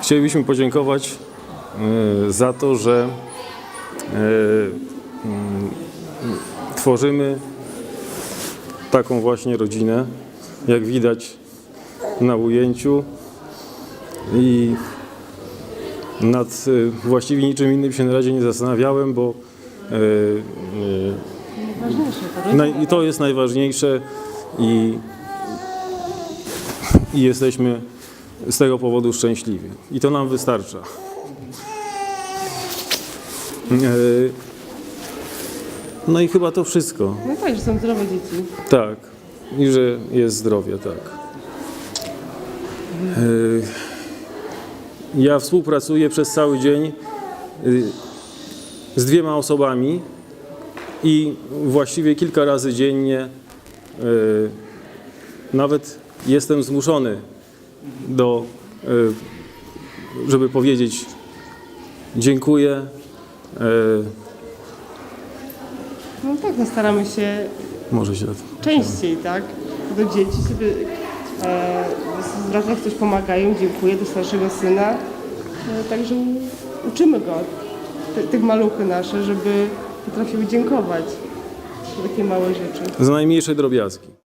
chcielibyśmy podziękować e, za to, że e, mm, tworzymy taką właśnie rodzinę, jak widać na ujęciu i nad e, właściwie niczym innym się na razie nie zastanawiałem, bo i to jest najważniejsze i, i jesteśmy z tego powodu szczęśliwi. I to nam wystarcza. E, No i chyba to wszystko. No tak, że są zdrowe dzieci. Tak. I że jest zdrowie, tak. E, Ja współpracuję przez cały dzień y, z dwiema osobami i właściwie kilka razy dziennie nawet jestem zmuszony do, y, żeby powiedzieć dziękuję. y, No tak, no staramy się Może się częściej, tak? Do dzieci, żeby e, z bratem ktoś pomagają, dziękuję, do starszego syna. E, także uczymy go, tych maluchy nasze, żeby potrafiły dziękować za takie małe rzeczy. za najmniejsze drobiazgi.